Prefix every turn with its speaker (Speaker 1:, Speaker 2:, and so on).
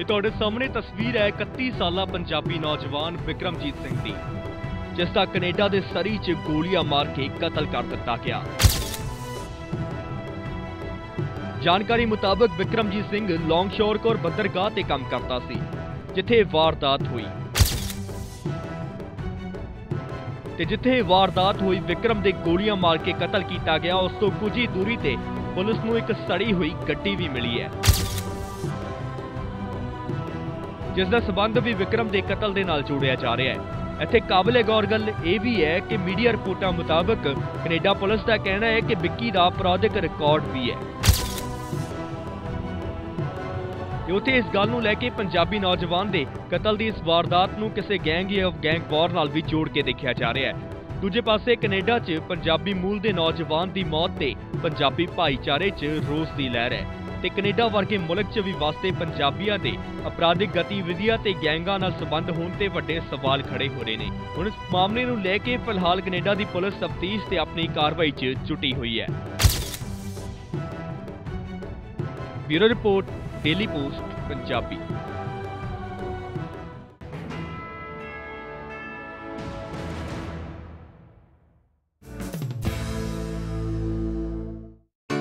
Speaker 1: ਇਹ ਤੁਹਾਡੇ ਸਾਹਮਣੇ ਤਸਵੀਰ ਹੈ 31 ਸਾਲਾ ਪੰਜਾਬੀ ਨੌਜਵਾਨ ਵਿਕਰਮਜੀਤ ਸਿੰਘ ਦੀ, ਜਿਸ ਦਾ ਕੈਨੇਡਾ ਦੇ ਸਰੀ 'ਚ ਗੋਲੀਆਂ ਮਾਰ ਕੇ ਕਤਲ ਕਰ ਦਿੱਤਾ ਗਿਆ। ਜਾਣਕਾਰੀ ਮੁਤਾਬਕ ਵਿਕਰਮਜੀਤ ਸਿੰਘ ਲੌਂਗਸ਼ੋਰ ਕੋਰ ਬੰਦਰਗਾਹ ਤੇ ਕੰਮ ਕਰਦਾ ਸੀ, ਜਿੱਥੇ ਵਾਰਦਾਤ ਹੋਈ। ਤੇ ਜਿੱਥੇ ਵਾਰਦਾਤ ਹੋਈ, ਵਿਕਰਮ ਦੇ ਗੋਲੀਆਂ ਮਾਰ ਕੇ ਕਤਲ ਕੀਤਾ ਗਿਆ, ਉਸ ਤੋਂ ਕੁਝ ਹੀ ਦੂਰੀ ਤੇ ਪੁਲਿਸ ਨੂੰ ਇੱਕ ਸੜੀ ਹੋਈ ਗੱਡੀ ਵੀ ਮਿਲੀ ਹੈ। ਜਿਸ ਦਾ ਸਬੰਧ ਵੀ ਵਿਕਰਮ ਦੇ ਕਤਲ ਦੇ ਨਾਲ ਜੋੜਿਆ ਜਾ ਰਿਹਾ ਹੈ। ਇੱਥੇ ਕਾਬਲੇ ਗੌਰ ਗੱਲ ਇਹ ਵੀ ਹੈ ਕਿ ਮੀਡੀਆ ਰਿਪੋਰਟਾਂ ਮੁਤਾਬਕ ਕੈਨੇਡਾ ਪੁਲਿਸ ਦਾ ਕਹਿਣਾ ਹੈ ਕਿ ਵਿੱਕੀ ਦਾ ਅਪਰਾਧਿਕ ਰਿਕਾਰਡ ਵੀ ਹੈ। ਤੇ ਉੱਥੇ ਇਸ ਗੱਲ ਨੂੰ ਲੈ ਕੇ ਪੰਜਾਬੀ ਨੌਜਵਾਨ ਦੇ ਕਤਲ ਦੀ ਇਸ ਵਾਰਦਾਤ ਨੂੰ ਕਿਸੇ ਗੈਂਗ ਜਾਂ ਗੈਂਗ ਵਾਰ ਨਾਲ ਵੀ ਜੋੜ ਕੇ ਦੇਖਿਆ ਜਾ ਰਿਹਾ ਹੈ। ਦੂਜੇ ਪਾਸੇ ਕੈਨੇਡਾ 'ਚ ਪੰਜਾਬੀ ਮੂਲ ਦੇ ਨੌਜਵਾਨ ਦੀ ਮੌਤ ਤੇ ਪੰਜਾਬੀ ਭਾਈਚਾਰੇ 'ਚ ਰੋਸ ਦੀ ਲਹਿਰ ਹੈ। ਤੇ ਕੈਨੇਡਾ ਵਰਗੇ ਮੁਲਕ 'ਚ ਵੀ ਵਸਦੇ ਪੰਜਾਬੀਆਂ ਦੇ ਅਪਰਾਧਿਕ ਗਤੀਵਿਧੀਆਂ ਤੇ ਗੈਂਗਾਂ ਨਾਲ ਸੰਬੰਧ ਹੋਣ ਤੇ ਵੱਡੇ ਸਵਾਲ ਖੜੇ ਹੋ ਰਹੇ ਨੇ। ਹੁਣ ਇਸ ਮਾਮਲੇ ਨੂੰ ਲੈ ਕੇ ਫਿਲਹਾਲ ਕੈਨੇਡਾ ਦੀ ਪੁਲਿਸ ਤਫਤੀਸ਼ ਤੇ ਆਪਣੀ ਕਾਰਵਾਈ 'ਚ ਜੁਟੀ ਹੋਈ ਹੈ। Bureau report, daily post, Punjabi.